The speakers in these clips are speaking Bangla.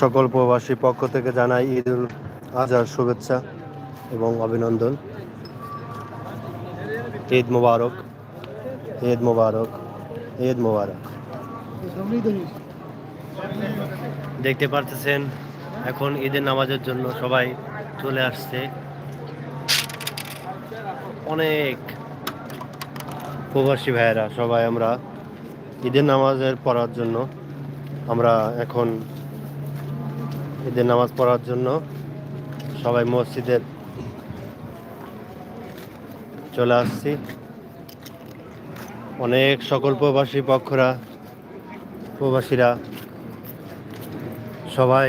সকল প্রবাসী পক্ষ থেকে জানাই ঈদ উল আজহার শুভেচ্ছা এবং অভিনন্দন। ঈদ মোবারক ঈদ মোবারক ঈদ মোবারক। দেখতে পারতেছেন, এখন ঈদের নামাজের জন্য সবাই চলে আসছে। অনেক প্রবাসী ভাইয়েরা, সবাই আমরা ঈদের নামাজের পড়ার জন্য আমরা এখন ঈদের নামাজ পড়ার জন্য সবাই মসজিদের চলে আসছি। অনেক সকল প্রবাসী পক্ষরা, প্রবাসীরা, সবাই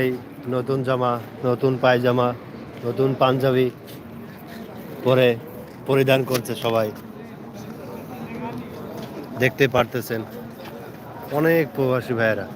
নতুন জামা, নতুন পায়জামা, নতুন পাঞ্জাবি পরে পরিধান করছে সবাই। দেখতে পারতেছেন অনেক প্রবাসী ভাইয়েরা।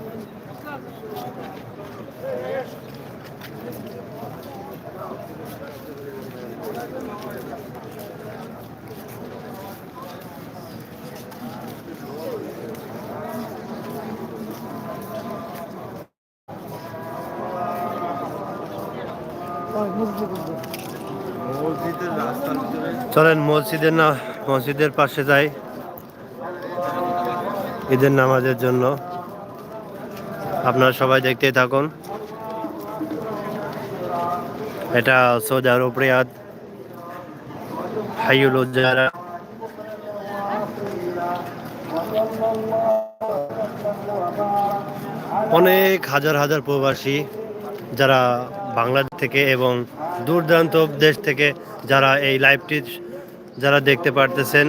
মসজিদের না, মসজিদের পাশে যাই ঈদের নামাজের জন্য। আপনারা সবাই দেখতেই থাকুন। এটা সৌদি আরব, রিয়াদ। হাইউল উজ্জারা অনেক হাজার হাজার প্রবাসী যারা বাংলাদেশ থেকে এবং দূর দেশ থেকে যারা এই লাইভটি যারা দেখতে পারতেছেন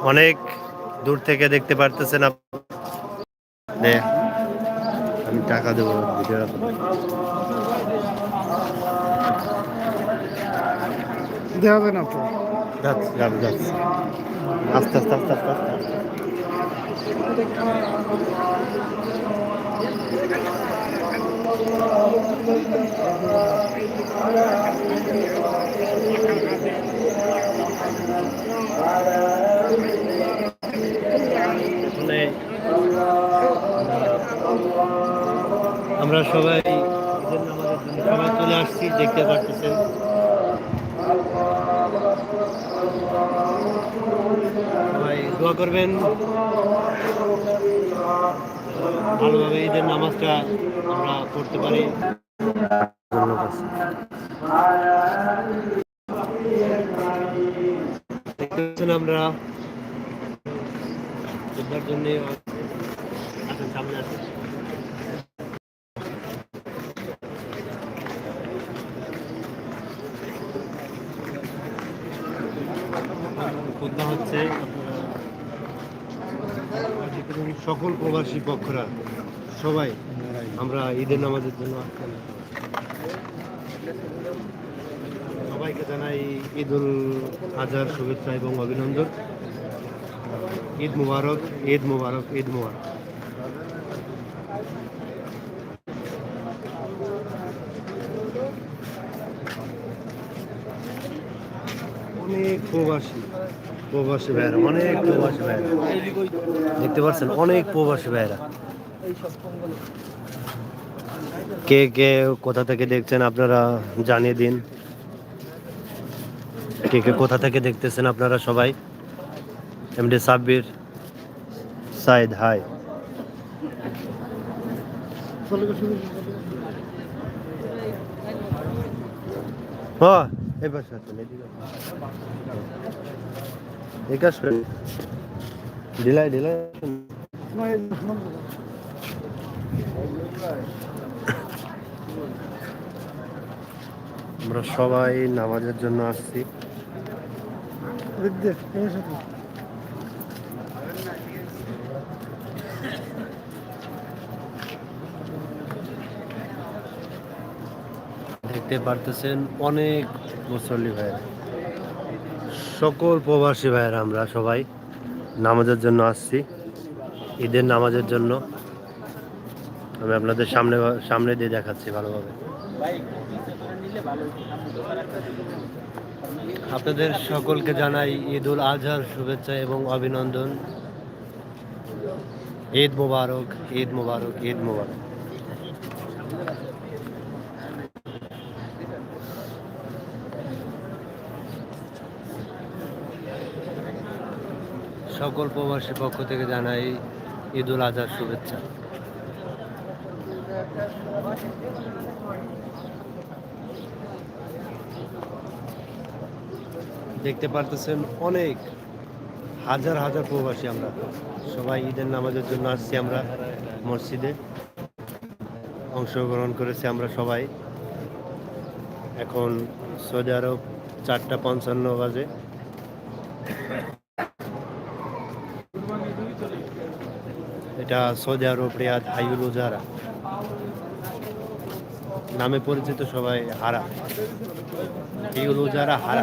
অনেক দূর থেকে দেখতে পারতেছেন আপ- নে, আমি টাকা দেবো ভিডিও দেওয়া না তো। যাচ্ছি যাচ্ছি যাচ্ছি। আস্তে আস্তে আস্তে আস্তে। আমরা সবাই সবাই চলে আসছি, দেখতে পারতেছেন। সবাই দোয়া করবেন। ভালোভাবে ঈদের নামাজটা আমরা পড়তে পারি। দেখতে পাচ্ছেন আমরা যোদ্ধার জন্য সামনে আসেন হচ্ছে সকল প্রবাসী পক্ষরা, সবাই আমরা ঈদের নামাজের জন্য আসলাম। সবাইকে জানাই ঈদ উল আজহার শুভেচ্ছা এবং অভিনন্দন। ঈদ মুবারক ঈদ মুবারক ঈদ মুবারক। অনেক প্রবাসী প্রবাসী ভাইয়েরা, অনেক প্রবাসী ভাইয়েরা। দেখতে পাচ্ছেন, অনেক প্রবাসী ভাইয়েরা। কে কে, কোথা থেকে দেখছেন আপনারা, জানিয়ে দিন। কে কে কোথা থেকে দেখতেছেন আপনারা সবাই? MD Sabbir, Saeed, hi. আমরা সবাই নামাজের জন্য আসছি। দেখতে পারতেছেন অনেক মুসল্লি ভাইয়েরা। সকল প্রবাসী ভাইয়েরা আমরা সবাই নামাজের জন্য আসছি, ঈদের নামাজের জন্য। আমি আপনাদের সামনে সামনে দিয়ে দেখাচ্ছি ভালোভাবে। আপনাদের সকলকে জানাই ঈদ উল আজহার শুভেচ্ছা এবং অভিনন্দন। ঈদ মোবারক ঈদ মোবারক ঈদ মোবারক। সকল প্রবাসী পক্ষ থেকে জানাই ঈদ উল আজহার শুভেচ্ছা। দেখতে পারতেছেন অনেক হাজার হাজার প্রবাসী আমরা। সবাই ঈদের নামাজের জন্য আসছি আমরা মসজিদে। অংশগ্রহণ করেছি আমরা সবাই। এখন সৌদি আরব চারটা পঞ্চান্ন বাজে। এটা সৌদি আরব রিয়াদ হাইউল উজারা। নামে পরিচিত সবাই হারা। এগুলো যারা হারা।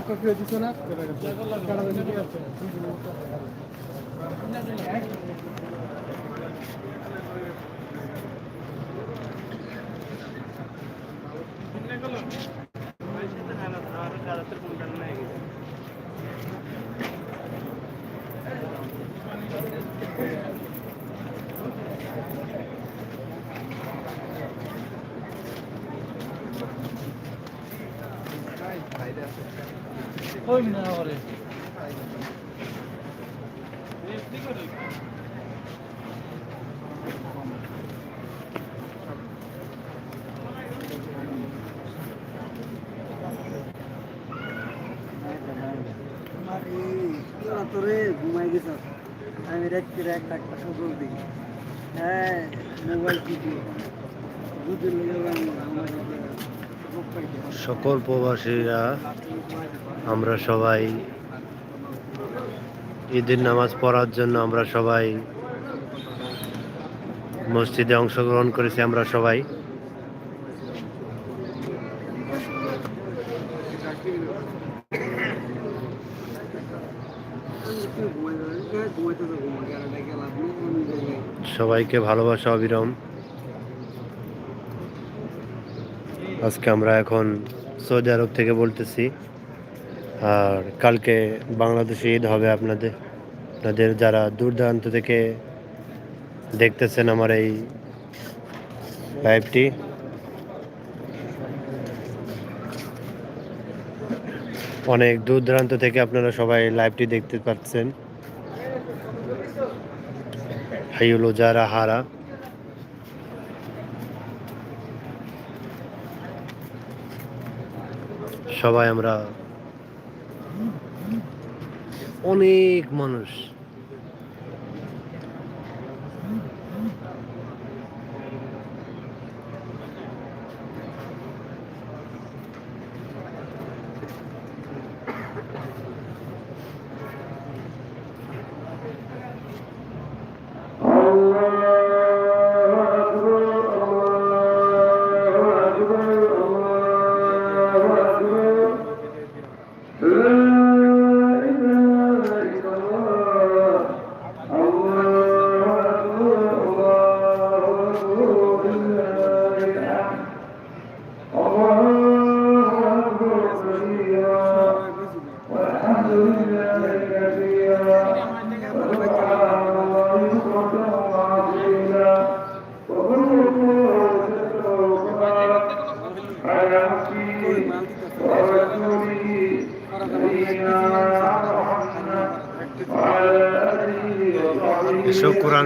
তোরে ঘুমাই গেছ আমি রাত্রে একটা একটা সকাল দিই। হ্যাঁ মোবাইল টিপি। দুধের সকল প্রবাসীরা, আমরা সবাই ঈদের নামাজ পড়ার জন্য আমরা সবাই মসজিদে অংশগ্রহণ করেছি, আমরা সবাই ঘুমাইতে তো ঘুমাই আর এটা গেলাম আমি যাই সবাইকে ভালোবাসা, অবিরম। আজকে আমরা এখন সৌদি আরব থেকে বলতেছি, আর কালকে বাংলাদেশে ঈদ হবে আপনাদের আপনাদের যারা দূর দূরান্ত থেকে দেখতেছেন আমার এই লাইভটি। অনেক দূর দূরান্ত থেকে আপনারা সবাই লাইভটি দেখতে পাচ্ছেন। হাইউল যারা হারা সবাই আমরা অনেক মানুষ।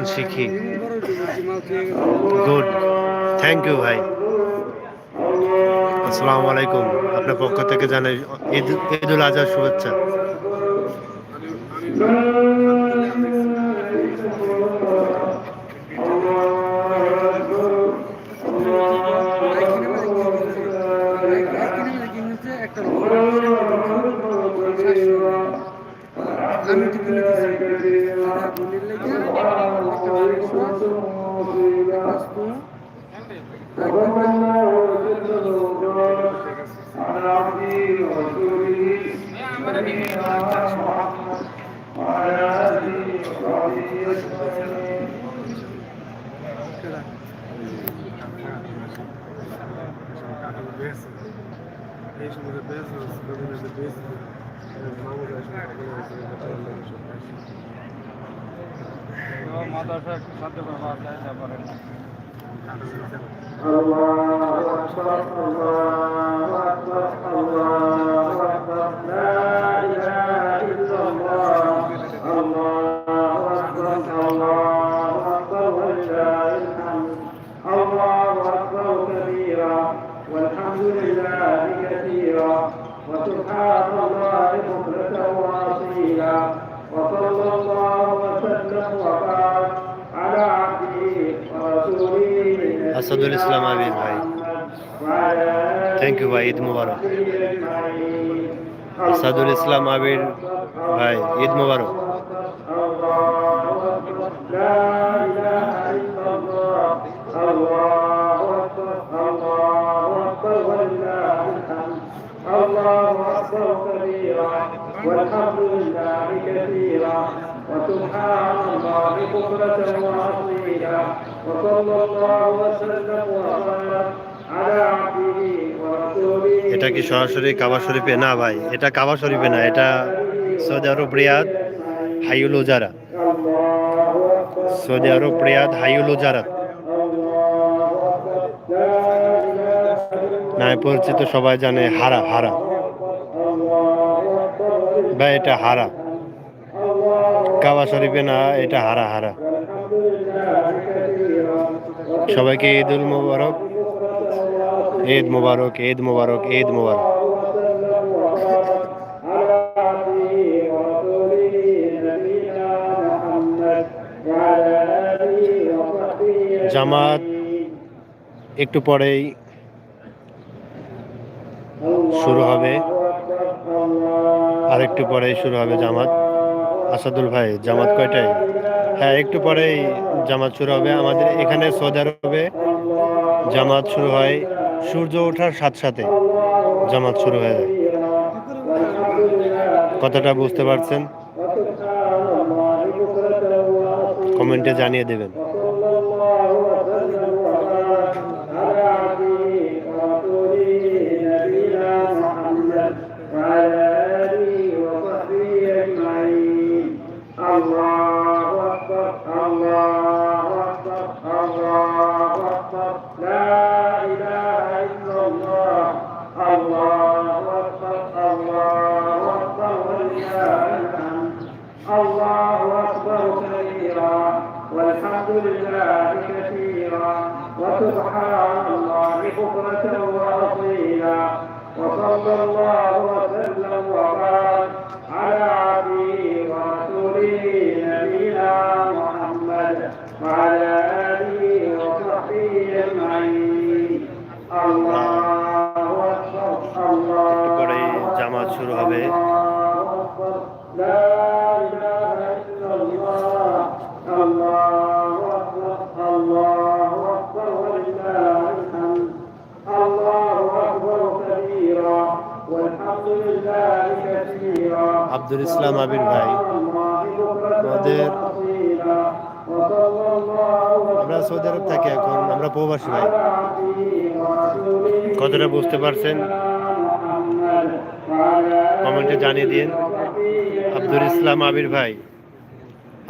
কোরআন শিখি গুড থ্যাংক ইউ ভাই। আসসালামু আলাইকুম। আপনার পক্ষ থেকে জানাই ঈদ ঈদুল আজহার শুভেচ্ছা। patient is a business, women is a business, and as long as I should have a وسبحان الله بكرة وأصيلا وصلى الله وسلم وبارك على عبده ورسوله Asadul ইসলাম আবির ভাই থ্যাংক ইউ ভাই ঈদ মুবারক আসাদুল ইসলাম আবির ভাই ঈদ মুবারক والحمد لله كثيرا وسبحان الله بكرة وأصيلا وصلى الله وسلم وبارك على عبده ورسوله এটা কি সরাসরি কাবা শরীফে না ভাই এটা কাবা শরীফে না এটা Saudi Arab Riyadh হাইউল উজারা الله أكبر Saudi Arab Riyadh হাইউল উজারা নামে পরিচিত সবাই জানে হারা হারা ভাই, এটা হারা। কাবা শরীফে না, এটা হারা হারা। সবাইকে ঈদুল মুবারক। ঈদ মুবারক ঈদ মুবারক ঈদ মুবারক। জামাত একটু পরেই শুরু হবে। আর একটু পরেই শুরু হবে জামাত। আসাদুল ভাই, জামাত কয়টায়? হ্যাঁ একটু পরেই জামাত শুরু হবে। আমাদের এখানে সৌদি আরবে জামাত শুরু হয় সূর্য ওঠার সাথে সাথে জামাত শুরু হয়ে যায়। কথাটা বুঝতে পারছেন? কমেন্টে জানিয়ে দেবেন। হবে। আব্দুল ইসলাম আবির ভাই, আমাদের আমরা সৌদি আরব থাকি এখন, আমরা প্রবাসী ভাই। কতটা বুঝতে পারছেন? কমেন্টে জানিয়ে দিন। আব্দুল ইসলাম আবির ভাই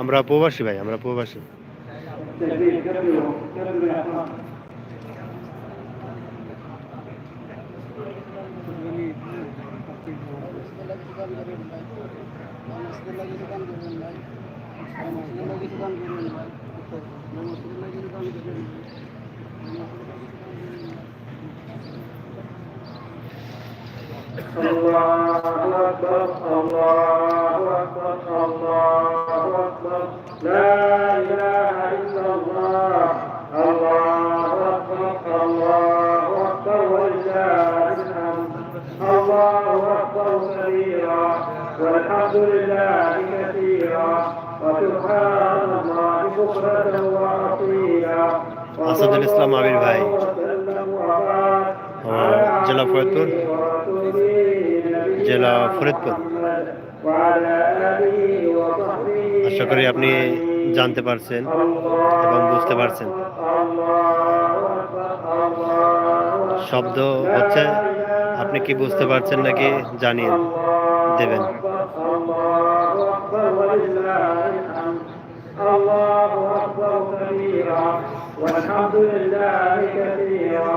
আমরা প্রবাসী ভাই আমরা প্রবাসী। আসাদুল ইসলাম আবির ভাই জেলা ফরিদপুর জেলা ফরিদপুর আশা করি আপনি জানতে পারছেন এবং বুঝতে পারছেন শব্দ হচ্ছে আপনি কি বুঝতে পারছেন নাকি জানিয়ে দেবেন الله أكبر كبيرا والحمد لله كثيرا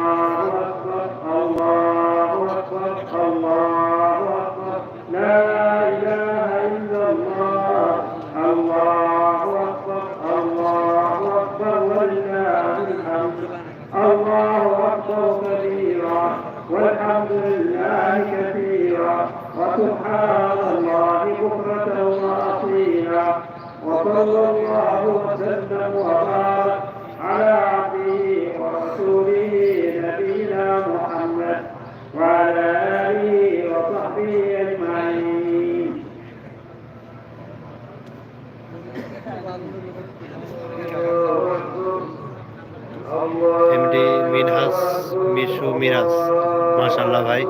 الله أكبر كبيرا والحمد لله كثيرا وسبحان الله بكرة وأصيلا. وصلى الله وسلم وبارك على মিশু মিরাজ। মাশাল্লাহ ভাই।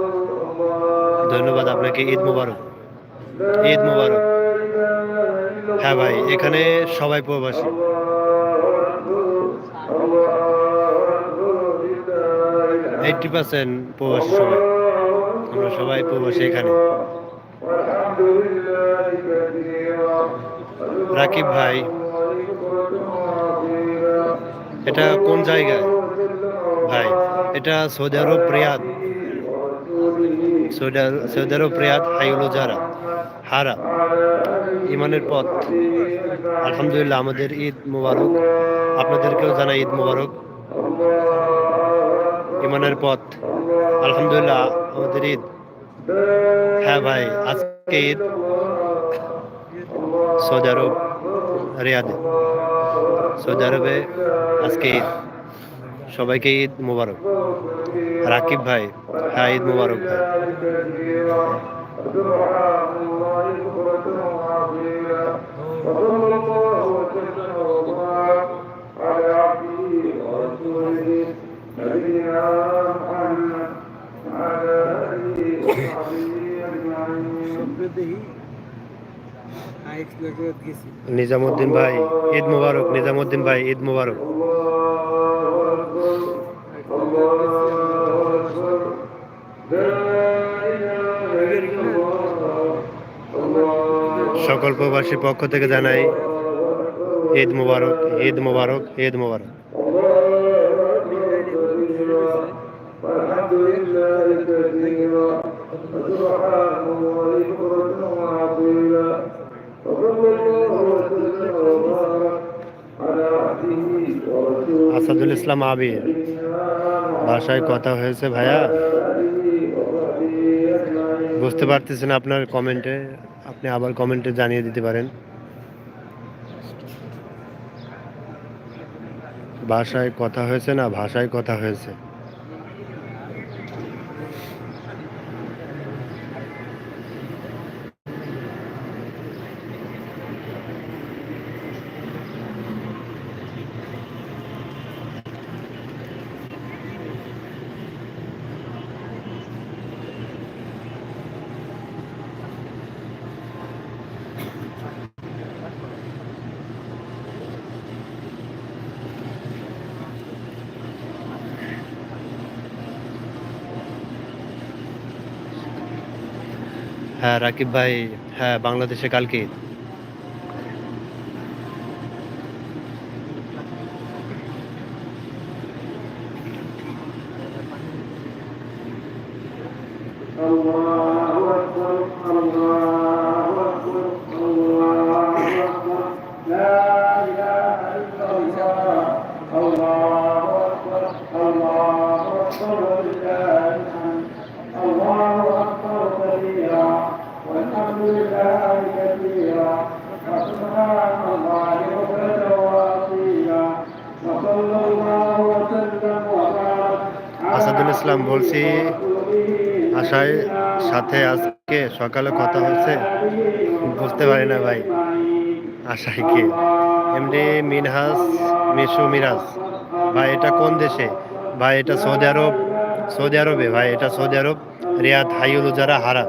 ধন্যবাদ আপনাকে, ঈদ মুবারক। ঈদ মুবারক। হ্যাঁ ভাই, এখানে সবাই প্রবাসী। এইটটি পার্সেন্ট প্রবাসী সবাই। আমরা সবাই প্রবাসী এখানে। রাকিব ভাই, এটা কোন জায়গায়? এটা Saudi Arab Riyadh. Saudi Arab- Riyadh হাইউল যারা হারা, ইমানের পথ। আলহামদুলিল্লাহ, আমাদের ঈদ মুবারক। আপনাদেরকেও জানাই ঈদ মুবারক। ইমানের পথ। আলহামদুলিল্লাহ, আমাদের ঈদ। হ্যাঁ ভাই, আজকে ঈদ সৌদি আরব রিয়াদে। সৌদি আরবে আজকে ঈদ। সবাইকে ঈদ মোবারক। রাকিব ভাই হ্যাঁ ঈদ মোবারক ভাই। নিজামুদ্দিন ভাই, ঈদ মুবারক, নিজামুদ্দিন ভাই, ঈদ মুবারক। প্রকল্পবাসীর পক্ষ থেকে জানাই, ঈদ মুবারক ঈদ মুবারক ঈদ মুবারক। আসাদুল ইসলাম আবির, ভাষায় কথা হয়েছে ভাইয়া। বুঝতে পারতেছেন আপনার কমেন্টে আপনি আবার কমেন্টে জানিয়ে দিতে পারেন। ভাষায় কথা হয়েছে না ভাষায় কথা হয়েছে? হ্যাঁ রাকিব ভাই হ্যাঁ বাংলাদেশে কালকে আজকে সকালে কথা হয়েছে বুঝতে পারি না ভাই আশায় কে এমডি মিনহাস মিশু মিরাজ ভাই এটা কোন দেশে ভাই এটা সৌদি আরব সৌদি আরবে ভাই এটা সৌদি আরব রিয়াদ হাইউল যারা হারা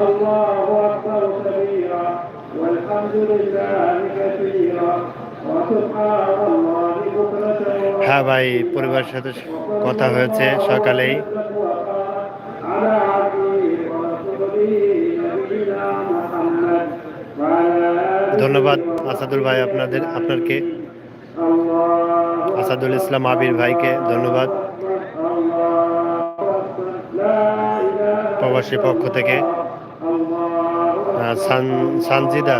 الله أكبر كبيرا والحمد لله كثيرا وسبحان الله بكرة হ্যাঁ ভাই, পরিবারের সাথে কথা হয়েছে সকালেই। ধন্যবাদ আসাদুল ভাই আপনাদের, আপনারকে। আসাদুল ইসলাম আবির ভাইকে ধন্যবাদ। প্রবাসী পক্ষ থেকে। সানজিদা,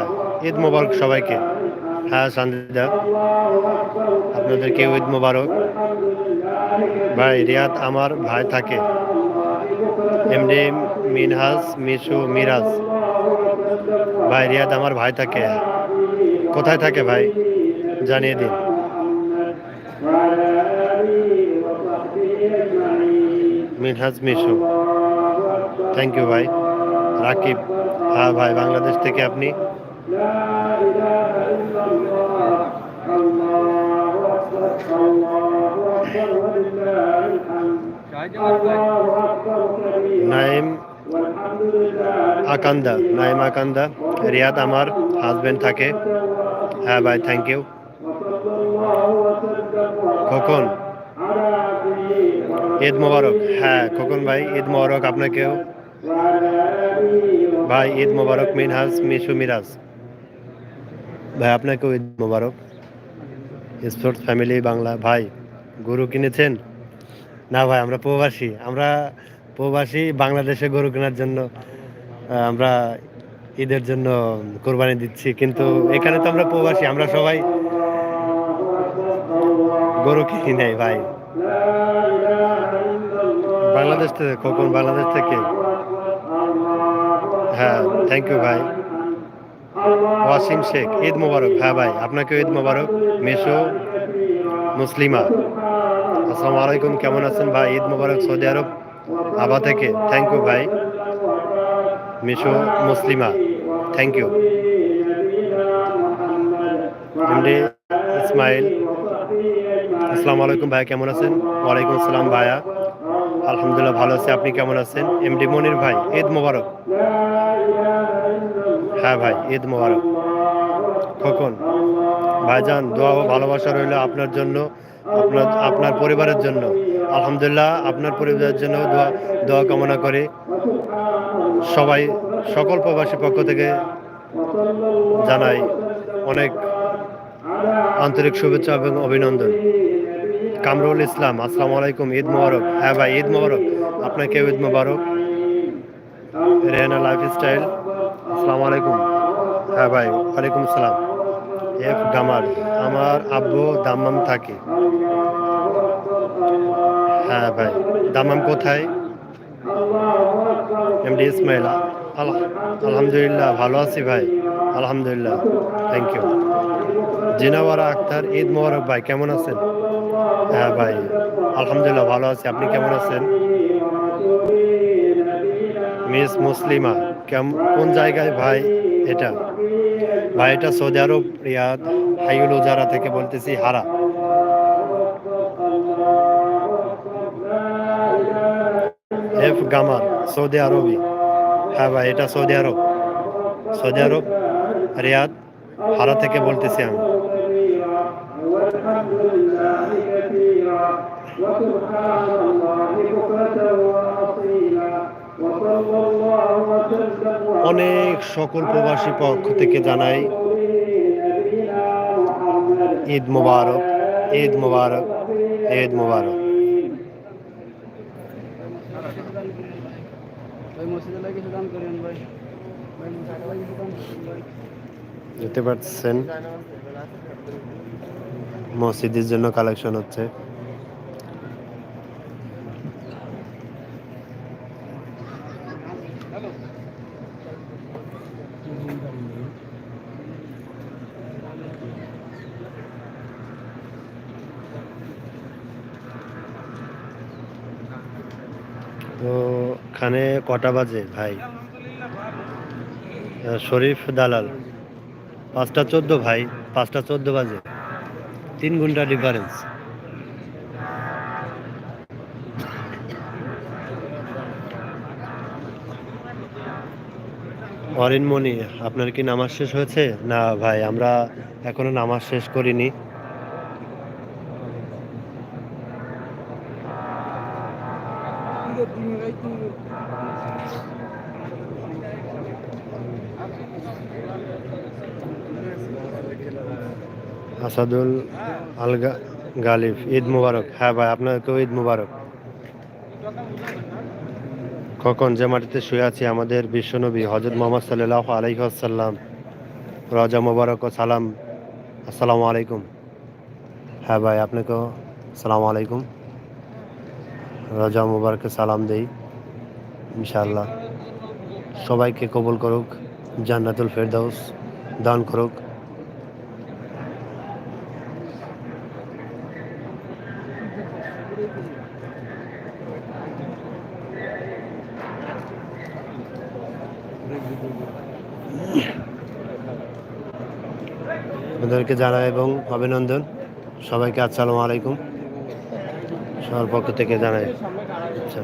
ঈদ মোবারক সবাইকে। হ্যাঁ সান্দিদা আপনাদেরকে ঈদ মোবারক? ভাই, রিয়াদ আমার ভাই থাকে। এমডি মিনহাজ, মিশু, মিরাজ। ভাই, রিয়াদ আমার ভাই থাকে। কোথায় থাকে ভাই? জানিয়ে দিন। মিনহাজ, মিশু। থ্যাংক ইউ ভাই। রাকিব। হ্যাঁ ভাই, বাংলাদেশ থেকে আপনি। নাইম আকান্দা নাইম আকান্দা, রিয়াদ আমার হাজবেন্ড থাকে। হ্যাঁ ভাই থ্যাংক ইউ কখন ঈদ মোবারক। হ্যাঁ খোকন ভাই, ঈদ মোবারক আপনাকেও। ভাই, ঈদ মোবারক মিনহাজ, মিশু মিরাজ। ভাই, আপনাকেও ঈদ মোবারক। Sports family Bangla. ভাই, গরু কিনেছেন? না ভাই, আমরা প্রবাসী। আমরা প্রবাসী বাংলাদেশে গরু কেনার জন্য আমরা ঈদের জন্য কোরবানি দিচ্ছি। কিন্তু এখানে তো আমরা প্রবাসী, আমরা সবাই গরু কিনি নেই ভাই। বাংলাদেশ থেকে কখন বাংলাদেশ থেকে। হ্যাঁ থ্যাংক ইউ ভাই। ওয়াসিম শেখ, ঈদ মোবারক। হ্যাঁ ভাই আপনাকে ঈদ মোবারক। মেশো, মুসলিমা। আসসালামু আলাইকুম, কেমন আছেন ভাই? ঈদ মোবারক, সৌদি আরব। আবা থেকে থ্যাংক ইউ ভাই। মিশো মুসলিমা থ্যাংক ইউ ইসমাইল, আসসালামু আলাইকুম ভাই, কেমন আছেন? ওয়ালাইকুম আসসালাম ভাইয়া। আলহামদুলিল্লাহ ভালো আছি, আপনি কেমন আছেন? এমডি মনির ভাই, ঈদ মোবারক। হ্যাঁ ভাই, ঈদ মোবারক। খোকন, ভাইজান, দোয়া ও ভালোবাসা রইল আপনার জন্য। আপনার আপনার পরিবারের জন্য। আলহামদুলিল্লাহ, আপনার পরিবারের জন্য দোয়া দোয়া কামনা করে। সবাই, সকল প্রবাসী পক্ষ থেকে জানাই অনেক আন্তরিক শুভেচ্ছা এবং অভিনন্দন। কামরুল ইসলাম, আসসালামু আলাইকুম, ঈদ মোবারক। হ্যাঁ ভাই, ঈদ মোবারক। আপনাকে ঈদ মোবারক। রেহানা লাইফ স্টাইল আসসালামু আলাইকুম। হ্যাঁ ভাই, ওয়ালাইকুম আসসালাম। এফ গামার, আমার আব্বু দাম্মাম থাকে। হ্যাঁ ভাই, দাম্মাম কোথায়? এমডি ইসমাইল, আল- আলহামদুলিল্লাহ, ভালো আছি ভাই, আলহামদুলিল্লাহ থ্যাংক ইউ জিনাওয়ারা আক্তার, ঈদ মোবারক ভাই, কেমন আছেন? হ্যাঁ ভাই, আলহামদুলিল্লাহ, ভালো আছি, আপনি কেমন আছেন? মিস মুসলিমা, কেম, কোন জায়গায় ভাই এটা? ভাই এটা সৌদি আরব রিয়াদ হাইউল উজারা থেকে বলতেছি হারা এফ গামার সৌদি আরবি হ্যাঁ ভাই এটা Saudi Arab Saudi Arab Riyadh হারা থেকে বলতেছি আমি والحمد لله كثيرا وسبحان الله بكرة অনেক সকল প্রবাসী পক্ষ থেকে জানাই ঈদ মুবারক ঈদ মুবারক ঈদ মুবারক। যেতে পারছেন মসজিদের জন্য কালেকশন হচ্ছে। ওখানে কটা বাজে, ভাই? শরীফ দালাল, পাঁচটা চোদ্দ ভাই, পাঁচটা চোদ্দ বাজে। তিন ঘণ্টা ডিফারেন্স অরিনমণি আপনার কি নামাজ শেষ হয়েছে? না, ভাই, আমরা এখনও নামাজ শেষ করিনি। আসাদুল আলগা গালিব, ঈদ মুবারক। হ্যাঁ ভাই আপনাকেও ঈদ মুবারক। কখন যে মাটিতে শুয়ে আছি, আমাদের বিশ্বনবী হজরত মোহাম্মদ সাল্লাহ আলাইসাল্লাম রাজা মুবারক ও সালাম। আসসালামু আলাইকুম। হ্যাঁ ভাই, আপনাকেও আসসালামু আলাইকুম। রাজা মুবারককে সালাম দেই, ইনশাআল্লাহ। সবাইকে কবুল করুক, জান্নাতুল ফেরদাউস দান করুক। আপনাদেরকে জানাই এবং অভিনন্দন। সবাইকে আসসালামু আলাইকুম। সবার পক্ষ থেকে জানাই। আচ্ছা